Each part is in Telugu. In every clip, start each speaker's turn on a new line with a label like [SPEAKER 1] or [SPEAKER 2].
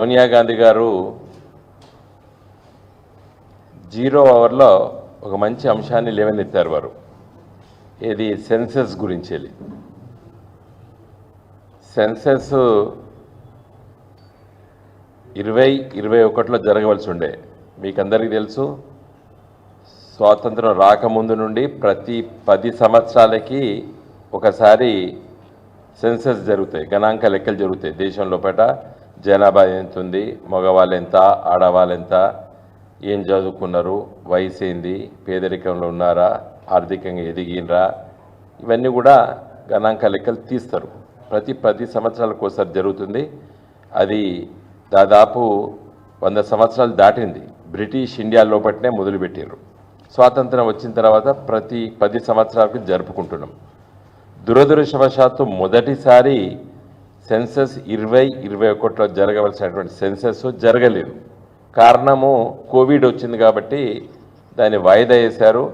[SPEAKER 1] సోనియా గాంధీ గారు జీరో అవర్లో ఒక మంచి అంశాన్ని లేవనెత్తారు వారు. ఇది సెన్సెస్ గురించి వెళ్ళి. సెన్సెస్ ఇరవై ఇరవై ఒకటిలో జరగవలసి ఉండే. మీకు అందరికీ తెలుసు స్వాతంత్రం రాకముందు నుండి ప్రతి పది సంవత్సరాలకి ఒకసారి సెన్సెస్ జరుగుతాయి. గణాంక లెక్కలు జరుగుతాయి దేశం జనాభా ఎంత ఉంది మగవాళ్ళు ఎంత ఆడవాళ్ళు ఎంత ఏం చదువుకున్నారు వయసు ఏంది పేదరికంలో ఉన్నారా ఆర్థికంగా ఎదిగినరా ఇవన్నీ కూడా గణాంక లెక్కలు తీస్తారు. ప్రతి పది సంవత్సరాలకు ఒకసారి జరుగుతుంది. అది దాదాపు వంద సంవత్సరాలు దాటింది. బ్రిటిష్ ఇండియా లోపట్నే మొదలుపెట్టారు స్వాతంత్రం వచ్చిన తర్వాత ప్రతి పది సంవత్సరాలకు జరుపుకుంటున్నాం. దురదృష్టవశాత్తు మొదటిసారి సెన్సస్ ఇరవై ఇరవై ఒకటిలో జరగవలసినటువంటి సెన్సస్ జరగలేదు. కారణము కోవిడ్ వచ్చింది కాబట్టి దాన్ని వాయిదా వేశారు.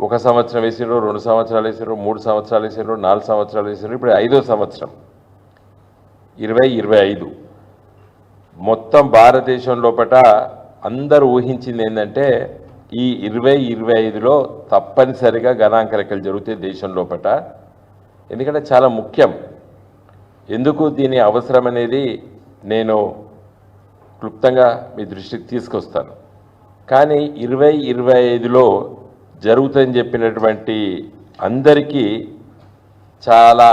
[SPEAKER 1] ఒక సంవత్సరం వేసారు రెండు సంవత్సరాలు వేసారు మూడు సంవత్సరాలు వేసారు నాలుగు సంవత్సరాలు వేసారు ఇప్పుడు ఐదో సంవత్సరం. ఇరవై ఇరవై ఐదు. మొత్తం భారతదేశం లోపల అందరూ ఊహించింది ఏంటంటే ఈ ఇరవై ఇరవై ఐదులో తప్పనిసరిగా గణాంక లెక్కలు జరుగుతాయి దేశం లోపల ఎందుకంటే చాలా ముఖ్యం. ఎందుకు దీని అవసరం అనేది నేను క్లుప్తంగా మీ దృష్టికి తీసుకొస్తాను. కానీ ఇరవై ఇరవై ఐదులో జరుగుతుందని చెప్పినటువంటి అందరికీ చాలా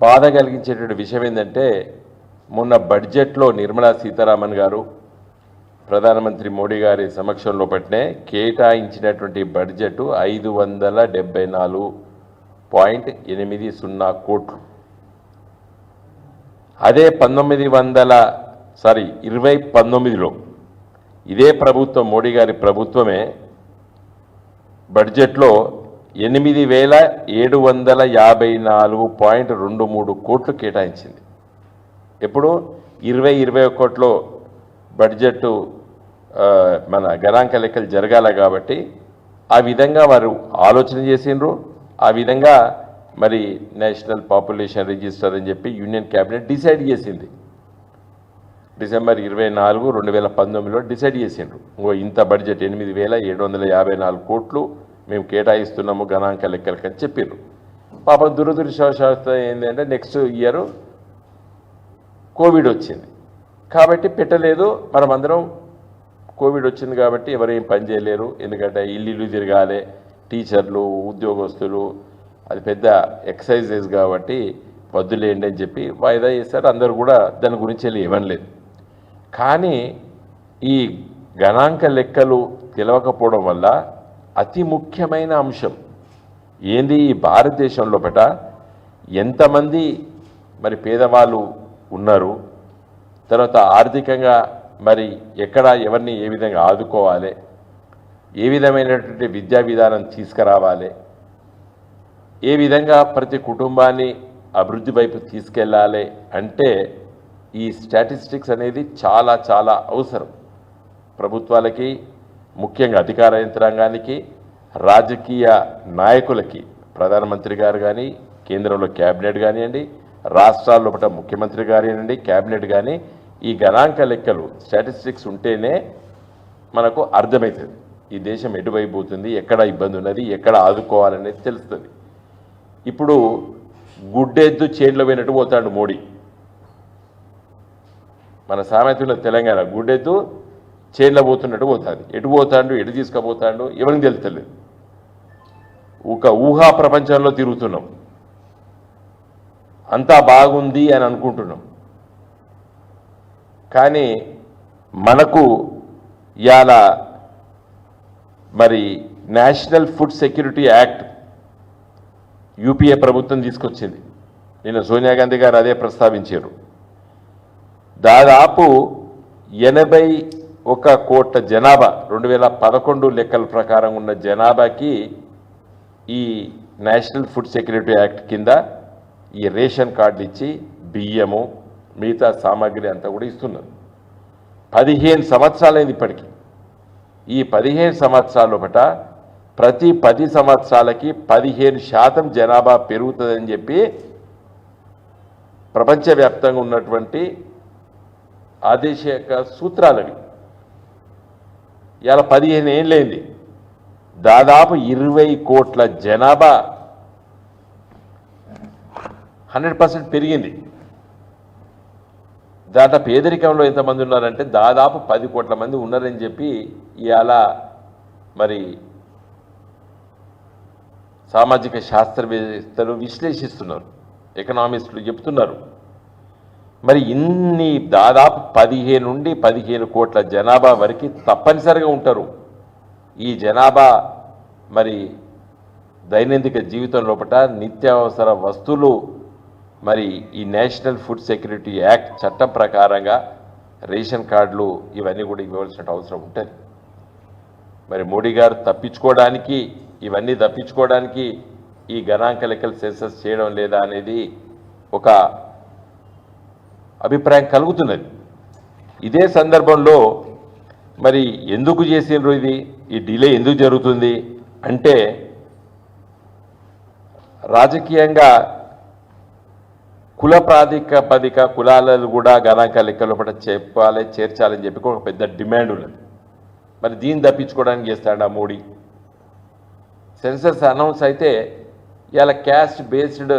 [SPEAKER 1] బాధ కలిగించేటువంటి విషయం ఏంటంటే మొన్న బడ్జెట్లో నిర్మలా సీతారామన్ గారు ప్రధానమంత్రి మోడీ గారి సమక్షంలో పట్టినే కేటాయించినటువంటి బడ్జెట్ ఐదు వందల డెబ్బై నాలుగు పాయింట్ ఎనిమిది సున్నా కోట్లు. అదే పంతొమ్మిది వందల సారీ ఇరవై పంతొమ్మిదిలో ఇదే ప్రభుత్వం మోడీ గారి ప్రభుత్వమే బడ్జెట్లో ఎనిమిది వేల ఏడు వందల యాభై నాలుగు పాయింట్ రెండు మూడు కోట్లు కేటాయించింది. ఎప్పుడు? ఇరవై ఇరవై ఒకటిలో బడ్జెట్ మన గణాంక లెక్కలు జరగాల కాబట్టి ఆ విధంగా వారు ఆలోచన చేసిండ్రు. ఆ విధంగా మరి నేషనల్ పాపులేషన్ రిజిస్టర్ అని చెప్పి యూనియన్ క్యాబినెట్ డిసైడ్ చేసింది. డిసెంబర్ ఇరవై నాలుగు రెండు వేల పంతొమ్మిదిలో డిసైడ్ చేసిండ్రు. ఇంకో ఇంత బడ్జెట్ ఎనిమిది వేల ఏడు వందల యాభై నాలుగు కోట్లు మేము కేటాయిస్తున్నాము గణాంక లెక్కలకి అని చెప్పిండ్రు పాపం దురదృష్టవశాస్త్రం ఏంటంటే నెక్స్ట్ ఇయర్ కోవిడ్ వచ్చింది. కాబట్టి పెట్టలేదు. మనమందరం కోవిడ్ వచ్చింది కాబట్టి ఎవరేం ఏం పని చేయలేరు. ఎందుకంటే ఇల్లు ఇల్లు తిరగాలి. టీచర్లు ఉద్యోగస్తులు అది పెద్ద ఎక్సర్సైజెస్ కాబట్టి వద్దులేండి అని చెప్పి వాయిదా చేశారు అందరూ కూడా దాని గురించి వెళ్ళి ఇవ్వనలేదు కానీ ఈ గణాంక లెక్కలు తెలవకపోవడం వల్ల అతి ముఖ్యమైన అంశం ఏంది ఈ భారతదేశంలో పట? ఎంతమంది మరి పేదవాళ్ళు ఉన్నారు? తర్వాత ఆర్థికంగా మరి ఎక్కడ ఎవరిని ఏ విధంగా ఆదుకోవాలి? ఏ విధమైనటువంటి విద్యా విధానం తీసుకురావాలి? ఏ విధంగా ప్రతి కుటుంబాన్ని అభివృద్ధి వైపు తీసుకెళ్ళాలి అంటే ఈ స్టాటిస్టిక్స్ అనేది చాలా చాలా అవసరం. ప్రభుత్వాలకి ముఖ్యంగా అధికార యంత్రాంగానికి రాజకీయ నాయకులకి ప్రధానమంత్రి గారు కానీ కేంద్రంలో క్యాబినెట్ కానివ్వండి రాష్ట్రాల్లో పట్ల ముఖ్యమంత్రి కానివ్వండి క్యాబినెట్ కానీ ఈ గణాంక లెక్కలు స్టాటిస్టిక్స్ ఉంటేనే మనకు అర్థమవుతుంది. ఈ దేశం ఎటువైపు పోతుంది ఎక్కడ ఇబ్బంది ఉన్నది ఎక్కడ ఆదుకోవాలనేది తెలుస్తుంది. ఇప్పుడు గుడ్డెద్దు చేన్లో పోయినట్టు పోతాడు మోడీ. మన సామెతలో తెలంగాణ గుడ్డెద్దు చేన్లో పోతున్నట్టు పోతుంది. ఎటు పోతాడు ఎటు తీసుకుపోతాడు ఎవరికి తెలుస్తలేదు. ఒక ఊహా ప్రపంచంలో తిరుగుతున్నాం. అంతా బాగుంది అని అనుకుంటున్నాం. కానీ మనకు ఇలా మరి national food security act UPA ప్రభుత్వం తీసుకొచ్చింది. నిన్న సోనియా గాంధీ గారు అదే ప్రస్తావించారు. దాదాపు ఎనభై ఒక కోట్ల జనాభా రెండు వేల పదకొండు లెక్కల ప్రకారం ఉన్న జనాభాకి ఈ నేషనల్ ఫుడ్ సెక్యూరిటీ యాక్ట్ కింద ఈ రేషన్ కార్డులు ఇచ్చి బియ్యము మిగతా సామాగ్రి అంతా కూడా ఇస్తున్నారు. పదిహేను సంవత్సరాలైంది ఇప్పటికి. ఈ పదిహేను సంవత్సరాలు ఒకట ప్రతి పది సంవత్సరాలకి పదిహేను శాతం జనాభా పెరుగుతుందని చెప్పి ప్రపంచవ్యాప్తంగా ఉన్నటువంటి ఆదేశక సూత్రాలవి. ఇలా పదిహేను ఏళ్ళైంది. దాదాపు ఇరవై కోట్ల జనాభా హండ్రెడ్ పర్సెంట్ పెరిగింది. దాంట్లో పేదరికంలో ఎంతమంది ఉన్నారంటే దాదాపు పది కోట్ల మంది ఉన్నారని చెప్పి ఇవాళ మరి సామాజిక శాస్త్రవేత్తలు విశ్లేషిస్తున్నారు. ఎకనామిస్టులు చెప్తున్నారు. మరి ఇన్ని దాదాపు పదిహేను నుండి పదిహేను కోట్ల జనాభా వరకు తప్పనిసరిగా ఉంటారు. ఈ జనాభా మరి దైనందిక జీవితం లోపల నిత్యావసర వస్తువులు మరి ఈ నేషనల్ ఫుడ్ సెక్యూరిటీ యాక్ట్ చట్టం ప్రకారంగా రేషన్ కార్డులు ఇవన్నీ కూడా ఇవ్వవలసిన అవసరం ఉంటుంది. మరి మోడీ గారు తప్పించుకోవడానికి ఇవన్నీ తప్పించుకోవడానికి ఈ గణాంక లెక్కలు సెన్సస్ చేయడం లేదా అనేది ఒక అభిప్రాయం కలుగుతున్నది. ఇదే సందర్భంలో మరి ఎందుకు చేసిండ్రు ఇది? ఈ డిలే ఎందుకు జరుగుతుంది? అంటే రాజకీయంగా కుల ప్రాతిపదిక కులాలను కూడా గణాంక లెక్కలో పట్ల చెప్పాలి చేర్చాలని చెప్పి ఒక పెద్ద డిమాండ్ ఉన్నది. మరి దీన్ని తప్పించుకోవడానికి చేస్తాడు ఆ మోడీ? సెన్సస్ అనౌన్స్ అయితే ఇలా క్యాస్ట్ బేస్డ్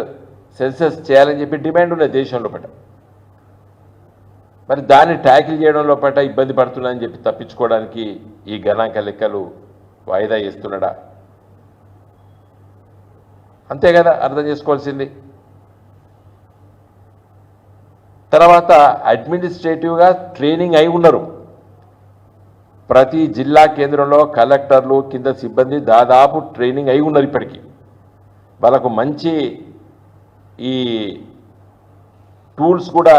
[SPEAKER 1] సెన్సస్ చేయాలని చెప్పి డిమాండ్ ఉన్నది దేశంలో పట మరి దాన్ని ట్యాకిల్ చేయడంలో పట్ల ఇబ్బంది పడుతున్నాయని చెప్పి తప్పించుకోవడానికి ఈ గణాంక లెక్కలు వాయిదా చేస్తున్నాడా అంతే కదా అర్థం చేసుకోవాల్సింది. తర్వాత అడ్మినిస్ట్రేటివ్గా ట్రైనింగ్ అయి ఉన్నారు ప్రతి జిల్లా కేంద్రంలో కలెక్టర్లు కింద సిబ్బంది దాదాపు ట్రైనింగ్ అయి ఉన్నారు ఇప్పటికీ. వాళ్ళకు మంచి ఈ టూల్స్ కూడా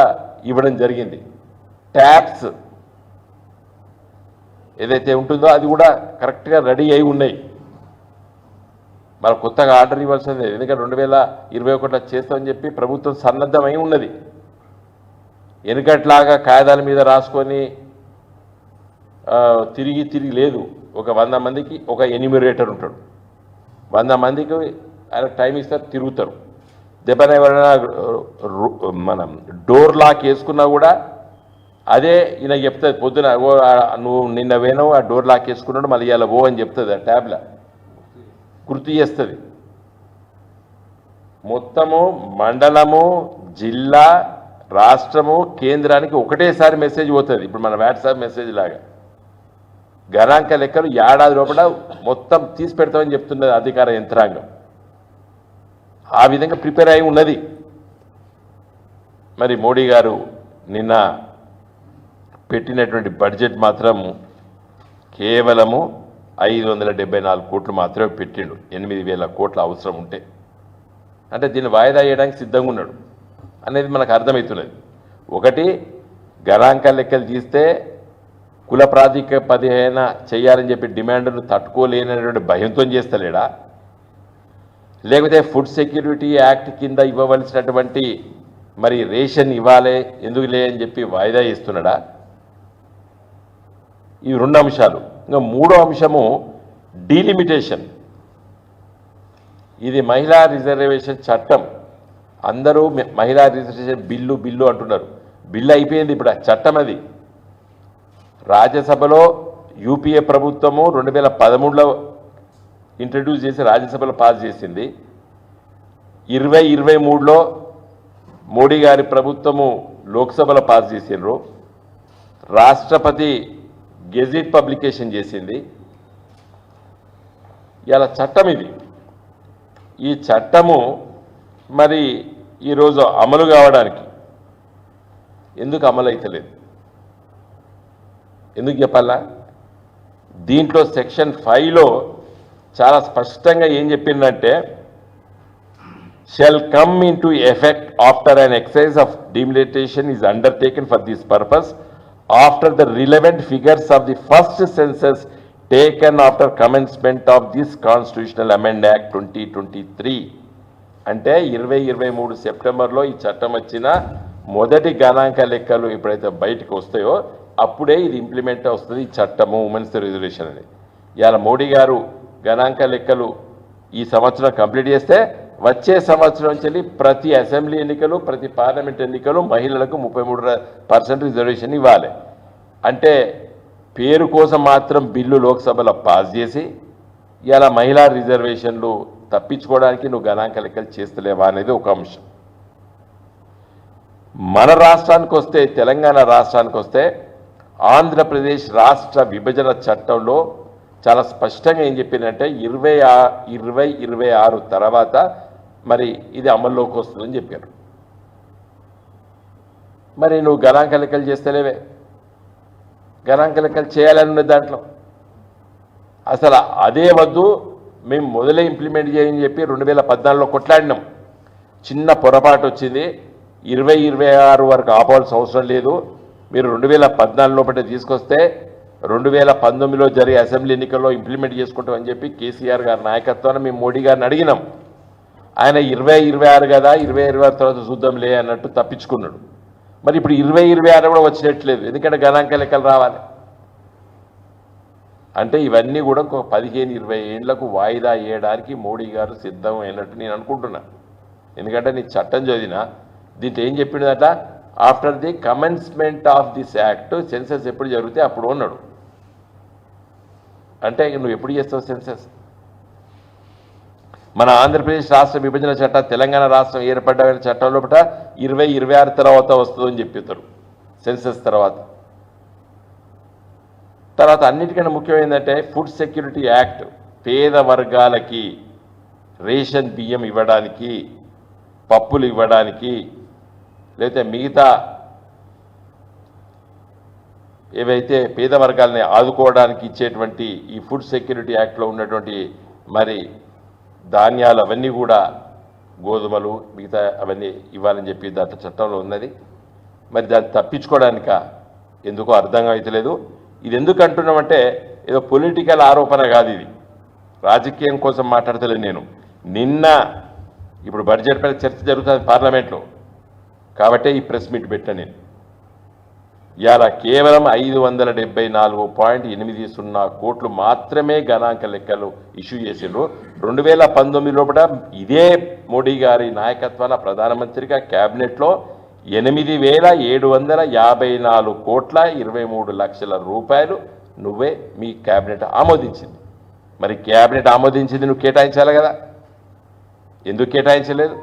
[SPEAKER 1] ఇవ్వడం జరిగింది. ట్యాబ్స్ ఏదైతే ఉంటుందో అది కూడా కరెక్ట్గా రెడీ అయి ఉన్నాయి. మరి కొత్తగా ఆర్డర్ ఇవ్వాల్సిందే. ఎందుకంటే రెండు వేల ఇరవై ఒకటిలో చేస్తామని చెప్పి ప్రభుత్వం సన్నద్ధమై ఉన్నది. వెనుకట్లాగా కాగితాల మీద రాసుకొని తిరిగి తిరిగి లేదు. ఒక వంద మందికి ఒక ఎనిమిరేటర్ ఉంటాడు. వంద మందికి ఆయన టైం ఇస్తారు తిరుగుతారు. దెబ్బన ఎవరైనా మనం డోర్ లాక్ వేసుకున్నా కూడా అదే ఈయన చెప్తుంది. పొద్దున ఓ నువ్వు నిన్న వేనవు ఆ డోర్ లాక్ వేసుకున్నాడు మళ్ళీ ఇలా ఓ అని చెప్తుంది ఆ ట్యాబ్లో గుర్తు చేస్తుంది. మొత్తము మండలము జిల్లా రాష్ట్రము కేంద్రానికి ఒకటేసారి మెసేజ్ పోతుంది. ఇప్పుడు మన వాట్సాప్ మెసేజ్ లాగా. గణాంక లెక్కలు ఏడాది లోపల మొత్తం తీసి పెడతామని చెప్తున్నది అధికార యంత్రాంగం. ఆ విధంగా ప్రిపేర్ అయి ఉన్నది. మరి మోడీ గారు నిన్న పెట్టినటువంటి బడ్జెట్ మాత్రం కేవలము ఐదు వందల డెబ్బై నాలుగు కోట్లు మాత్రమే పెట్టిండు. ఎనిమిది వేల కోట్ల అవసరం ఉంటే. అంటే దీన్ని వాయిదా వేయడానికి సిద్ధంగా ఉన్నాడు. అనేది మనకు అర్థమవుతున్నది ఒకటి గణాంక లెక్కలు తీస్తే కుల ప్రాతిపదికన చేయాలని చెప్పి డిమాండ్ను తట్టుకోలేనటువంటి భయంతో చేస్తలేడా? లేకపోతే ఫుడ్ సెక్యూరిటీ యాక్ట్ కింద ఇవ్వవలసినటువంటి మరి రేషన్ ఇవ్వాలి ఎందుకు లే అని చెప్పి వాయిదా ఇస్తున్నాడా ఈ రెండు అంశాలు. ఇంకా మూడో అంశము డీలిమిటేషన్. ఇది మహిళా రిజర్వేషన్ చట్టం. అందరూ మహిళా రిజిస్ట్రేషన్ బిల్లు బిల్లు అంటున్నారు. బిల్లు అయిపోయింది ఇప్పుడు ఆ చట్టం అది. రాజ్యసభలో యూపీఏ ప్రభుత్వము రెండు వేల పదమూడులో ఇంట్రడ్యూస్ చేసి రాజ్యసభలో పాస్ చేసింది. ఇరవై ఇరవై మూడులో మోడీ గారి ప్రభుత్వము లోక్సభలో పాస్ చేసిండ్రు. రాష్ట్రపతి గెజిట్ పబ్లికేషన్ చేసింది. ఇలా చట్టం ఇది. ఈ చట్టము మరి ఈరోజు అమలు కావడానికి ఎందుకు అమలు అమలైతలేదు? ఎందుకు చెప్పాలా? దీంట్లో సెక్షన్ ఫైవ్లో చాలా స్పష్టంగా ఏం చెప్పిందంటే shall come into effect after an exercise of delimitation is undertaken for this purpose after the relevant figures of the first census taken after commencement of this constitutional amend act twenty twenty three అంటే ఇరవై ఇరవై మూడు సెప్టెంబర్లో ఈ చట్టం వచ్చిన మొదటి గణాంక లెక్కలు ఎప్పుడైతే బయటకు వస్తాయో అప్పుడే ఇది ఇంప్లిమెంట్ వస్తుంది ఈ చట్టము ఉమెన్స్ రిజర్వేషన్ అని. ఇవాళ మోడీ గారు గణాంక లెక్కలు ఈ సంవత్సరం కంప్లీట్ చేస్తే వచ్చే సంవత్సరం నుంచి ప్రతి అసెంబ్లీ ఎన్నికలు ప్రతి పార్లమెంట్ ఎన్నికలు మహిళలకు ముప్పై మూడు పర్సెంట్ రిజర్వేషన్ ఇవ్వాలి. అంటే పేరు కోసం మాత్రం బిల్లు లోక్సభలో పాస్ చేసి ఇలా మహిళా రిజర్వేషన్లు తప్పించుకోవడానికి నువ్వు గణాంక లెక్కలు చేస్తలేవా అనేది ఒక అంశం. మన రాష్ట్రానికి వస్తే తెలంగాణ రాష్ట్రానికి వస్తే ఆంధ్రప్రదేశ్ రాష్ట్ర విభజన చట్టంలో చాలా స్పష్టంగా ఏం చెప్పిందంటే ఇరవై ఆ ఇరవై ఇరవై ఆరు తర్వాత మరి ఇది అమల్లోకి వస్తుందని చెప్పారు. మరి నువ్వు గణాంక లెక్కలు చేస్తలేవే. గణాంక లెక్కలు చేయాలని దాంట్లో. అసలు అదే వద్దు మేము మొదలే ఇంప్లిమెంట్ చేయని చెప్పి రెండు వేల పద్నాలుగులో కొట్లాడినాం. చిన్న పొరపాటు వచ్చింది. ఇరవై ఇరవై ఆరు వరకు ఆపాల్సిన అవసరం లేదు. మీరు రెండు వేల పద్నాలుగు లోపల తీసుకొస్తే రెండు వేల పంతొమ్మిదిలో జరిగే అసెంబ్లీ ఎన్నికల్లో ఇంప్లిమెంట్ చేసుకుంటామని చెప్పి కేసీఆర్ గారి నాయకత్వాన్ని మేము మోడీ గారిని అడిగినాం. ఆయన ఇరవై ఇరవై ఆరు కదా ఇరవై ఇరవై ఆరు తర్వాత చూద్దాంలే అన్నట్టు తప్పించుకున్నాడు. మరి ఇప్పుడు ఇరవై ఇరవై ఆరు కూడా వచ్చినట్లేదు. ఎందుకంటే గణాంక లెక్కలు రావాలి. అంటే ఇవన్నీ కూడా ఇంకొక పదిహేను ఇరవై ఏళ్ళకు వాయిదా వేయడానికి మోడీ గారు సిద్ధం అయినట్టు నేను అనుకుంటున్నా. ఎందుకంటే నీ చట్టం చదివినా దీంట్లో ఏం చెప్పిండదట? After the commencement of this act census ఎప్పుడు జరిగితే అప్పుడు ఉన్నాడు అంటే నువ్వు ఎప్పుడు చేస్తావు సెన్సెస్ మన ఆంధ్రప్రదేశ్ రాష్ట్ర విభజన చట్టం తెలంగాణ రాష్ట్రం ఏర్పడ్డ చట్టం లోపల ఇరవై ఇరవై ఆరు తర్వాత వస్తుందని చెప్పిస్తారు సెన్సెస్ తర్వాత. తర్వాత అన్నిటికన్నా ముఖ్యమైందంటే ఫుడ్ సెక్యూరిటీ యాక్ట్ పేద వర్గాలకి రేషన్ బియ్యం ఇవ్వడానికి పప్పులు ఇవ్వడానికి లేకపోతే మిగతా ఏవైతే పేద వర్గాలని ఆదుకోవడానికి ఇచ్చేటువంటి ఈ ఫుడ్ సెక్యూరిటీ యాక్ట్లో ఉన్నటువంటి మరి ధాన్యాలు అవన్నీ కూడా గోధుమలు మిగతా అవన్నీ ఇవ్వాలని చెప్పి దాంట్లో చట్టంలో ఉన్నది. మరి దాన్ని తప్పించుకోవడానిక ఎందుకో అర్థం అవుతలేదు ఇది ఎందుకు అంటున్నామంటే ఏదో పొలిటికల్ ఆరోపణ కాదు ఇది. రాజకీయం కోసం మాట్లాడతలేదు నేను. నిన్న ఇప్పుడు బడ్జెట్ పైన చర్చ జరుగుతుంది పార్లమెంట్లో. కాబట్టే ఈ ప్రెస్ మీట్ పెట్టాను నేను. ఇవాళ కేవలం ఐదు వందల డెబ్బై నాలుగు పాయింట్ ఎనిమిది సున్నా కోట్లు మాత్రమే గణాంక లెక్కలు ఇష్యూ చేసిండ్రు. రెండు వేల పంతొమ్మిది లోపల ఇదే మోడీ గారి నాయకత్వాన ప్రధానమంత్రిగా క్యాబినెట్లో ఎనిమిది వేల ఏడు వందల యాభై నాలుగు కోట్ల ఇరవై మూడు లక్షల రూపాయలు నువ్వే మీ క్యాబినెట్ ఆమోదించింది. మరి క్యాబినెట్ ఆమోదించింది నువ్వు కేటాయించాలి కదా. ఎందుకు కేటాయించలేదు?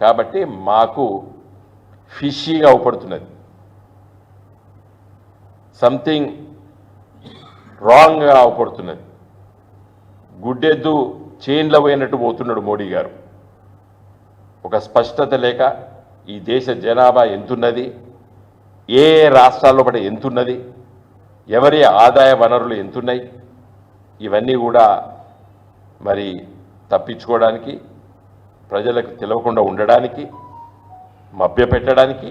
[SPEAKER 1] కాబట్టి మాకు ఫిషీగా అవపడుతున్నది. సంథింగ్ రాంగ్గా అవపడుతున్నది. గుడ్డెద్దు చైన్లో పోయినట్టు పోతున్నాడు మోడీ గారు. ఒక స్పష్టత లేక ఈ దేశ జనాభా ఎంతున్నది? ఏ ఏ రాష్ట్రాల్లో పడి ఎంతున్నది? ఎవరి ఆదాయ వనరులు ఎంతున్నాయి? ఇవన్నీ కూడా మరి తప్పించుకోవడానికి ప్రజలకు తెలవకుండా ఉండడానికి మభ్యపెట్టడానికి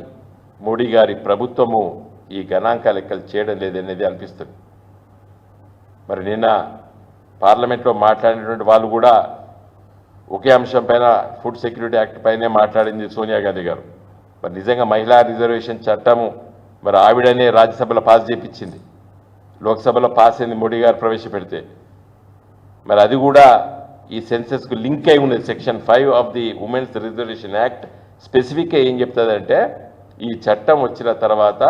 [SPEAKER 1] మోడీ గారి ప్రభుత్వము ఈ గణాంక లెక్కలు చేయడం లేదనేది అనిపిస్తుంది. మరి నిన్న పార్లమెంట్లో మాట్లాడినటువంటి వాళ్ళు కూడా ఒకే అంశం పైన ఫుడ్ సెక్యూరిటీ యాక్ట్ పైనే మాట్లాడింది సోనియా గాంధీ గారు. మరి నిజంగా మహిళా రిజర్వేషన్ చట్టము మరి ఆవిడనే రాజ్యసభలో పాస్ చేపించింది. లోక్సభలో పాస్ అయింది మోడీ గారు ప్రవేశపెడితే. మరి అది కూడా ఈ సెన్సెస్కు లింక్ అయి ఉన్నది. Section five of the women's reservation act స్పెసిఫిక్గా ఏం చెప్తుందంటే ఈ చట్టం వచ్చిన తర్వాత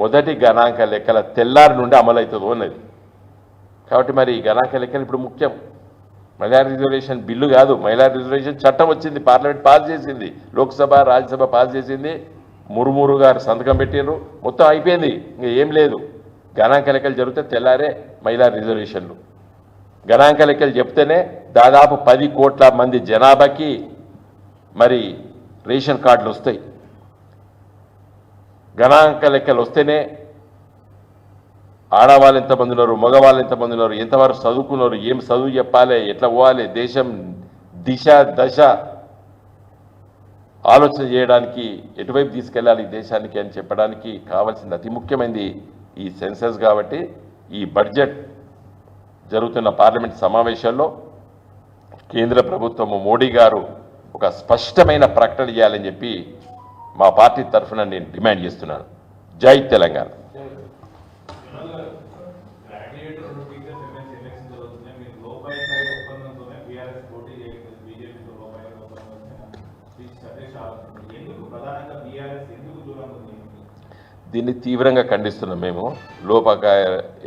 [SPEAKER 1] మొదటి గణాంక లెక్కల తెల్లారి నుండి అమలవుతుంది ఉన్నది కాబట్టి మరి ఈ గణాంక లెక్కలు ఇప్పుడు ముఖ్యం. మహిళా రిజర్వేషన్ బిల్లు కాదు మహిళా రిజర్వేషన్ చట్టం వచ్చింది పార్లమెంట్ పాస్ చేసింది లోక్సభ రాజ్యసభ పాస్ చేసింది మురుమురు గారు సంతకం పెట్టారు మొత్తం అయిపోయింది ఇంకా ఏం లేదు గణాంక లెక్కలు జరిగితే తెల్లారే మహిళా రిజర్వేషన్లు గణాంక లెక్కలు చెప్తేనే దాదాపు పది కోట్ల మంది జనాభాకి మరి రేషన్ కార్డులు వస్తాయి గణాంక లెక్కలు వస్తేనే ఆడవాళ్ళు ఎంతమంది ఉన్నారు మగవాళ్ళు ఎంతమంది ఉన్నారు ఎంతవరకు చదువుకున్నారు ఏం చదువు చెప్పాలి ఎట్లా పోవాలి దేశం దిశ దశ ఆలోచన చేయడానికి ఎటువైపు తీసుకెళ్ళాలి దేశానికి అని చెప్పడానికి కావాల్సింది అతి ముఖ్యమైనది ఈ సెన్సెస్ కాబట్టి ఈ బడ్జెట్ జరుగుతున్న పార్లమెంట్ సమావేశాల్లో కేంద్ర ప్రభుత్వము మోడీ గారు ఒక స్పష్టమైన ప్రకటన చేయాలని చెప్పి మా పార్టీ తరఫున నేను డిమాండ్ చేస్తున్నాను. జై తెలంగాణ. దీన్ని తీవ్రంగా ఖండిస్తున్నాం మేము. లోపక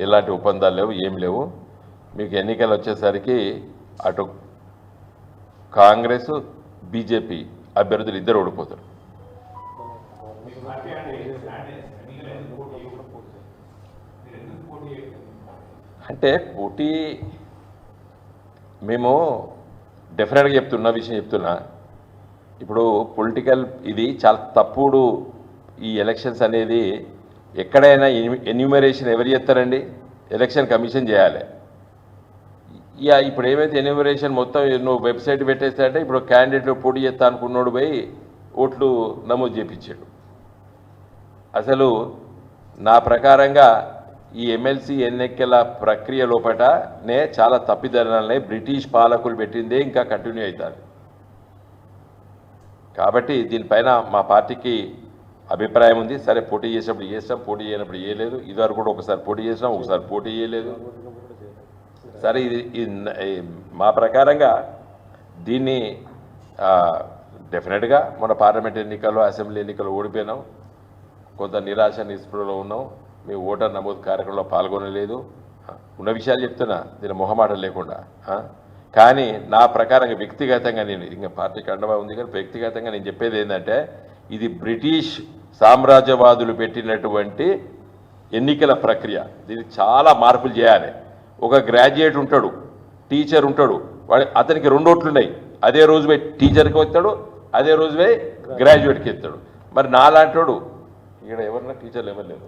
[SPEAKER 1] ఎలాంటి ఒప్పందాలు లేవు ఏం లేవు. మీకు ఎన్నికలు వచ్చేసరికి అటు కాంగ్రెస్ బీజేపీ అభ్యర్థులు ఇద్దరు ఓడిపోతారు.
[SPEAKER 2] అంటే పోటీ
[SPEAKER 1] అంటే పోటీ మేము డెఫినెట్గా చెప్తున్న విషయం చెప్తున్నా. ఇప్పుడు పొలిటికల్ ఇది చాలా తప్పుడు ఈ ఎలక్షన్స్ అనేది ఎక్కడైనా ఎన్యూమరేషన్ ఎవరు చేస్తారండి? ఎలక్షన్ కమిషన్ చేయాలి. ఇక ఇప్పుడు ఏమైతే ఎన్యూమరేషన్ మొత్తం నువ్వు వెబ్సైట్ పెట్టేస్తే అంటే ఇప్పుడు క్యాండిడేట్లు పోటీ చేస్తా అనుకున్నోడు పోయి ఓట్లు నమోదు చేపించాడు. అసలు నా ప్రకారంగా ఈ ఎమ్మెల్సీ ఎన్నికల ప్రక్రియ లోపటనే చాలా తప్పిదనాలనే బ్రిటిష్ పాలకులు పెట్టిందే ఇంకా కంటిన్యూ అవుతుంది కాబట్టి దీనిపైన మా పార్టీకి అభిప్రాయం ఉంది. సరే పోటీ చేసినప్పుడు చేస్తాం పోటీ చేయనప్పుడు చేయలేదు. ఇదివరకు కూడా ఒకసారి పోటీ చేసినాం ఒకసారి పోటీ చేయలేదు. సరే ఇది మా ప్రకారంగా దీన్ని డెఫినెట్గా మన పార్లమెంట్ ఎన్నికల్లో అసెంబ్లీ ఎన్నికల్లో ఓడిపోయినాం. కొంత నిరాశ నిస్పృహలో ఉన్నాం. మీ ఓటర్ నమోదు కార్యక్రమంలో పాల్గొనలేదు. ఉన్న విషయాలు చెప్తున్నా దీని మొహమాట లేకుండా కానీ నా ప్రకారంగా వ్యక్తిగతంగా నేను ఇంకా పార్టీ కండవా ఉంది కానీ వ్యక్తిగతంగా నేను చెప్పేది ఏంటంటే ఇది బ్రిటిష్ సామ్రాజ్యవాదులు పెట్టినటువంటి ఎన్నికల ప్రక్రియ. దీనికి చాలా మార్పులు చేయాలి. ఒక గ్రాడ్యుయేట్ ఉంటాడు టీచర్ ఉంటాడు వాడి అతనికి రెండు ఓట్లు ఉన్నాయి అదే రోజు పోయి టీచర్కి వస్తాడు అదే రోజు పోయి గ్రాడ్యుయేట్కి ఎత్తాడు మరి నాలాంటోడు ఇక్కడ ఎవరన్నా టీచర్లు ఎవరు లేవు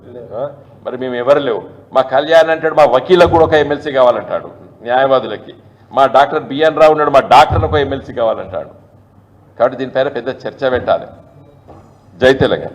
[SPEAKER 1] మరి మేము ఎవరు లేవు. మా కళ్యాణ్ అంటాడు మా వకీలకు కూడా ఒక ఎమ్మెల్సీ కావాలంటాడు న్యాయవాదులకి. మా డాక్టర్ బిఎన్ రావు ఉన్నాడు మా డాక్టర్లకు ఒక ఎమ్మెల్సీ కావాలంటాడు. కాబట్టి దీనిపైన పెద్ద చర్చ పెట్టాలి. జై తెలంగాణ.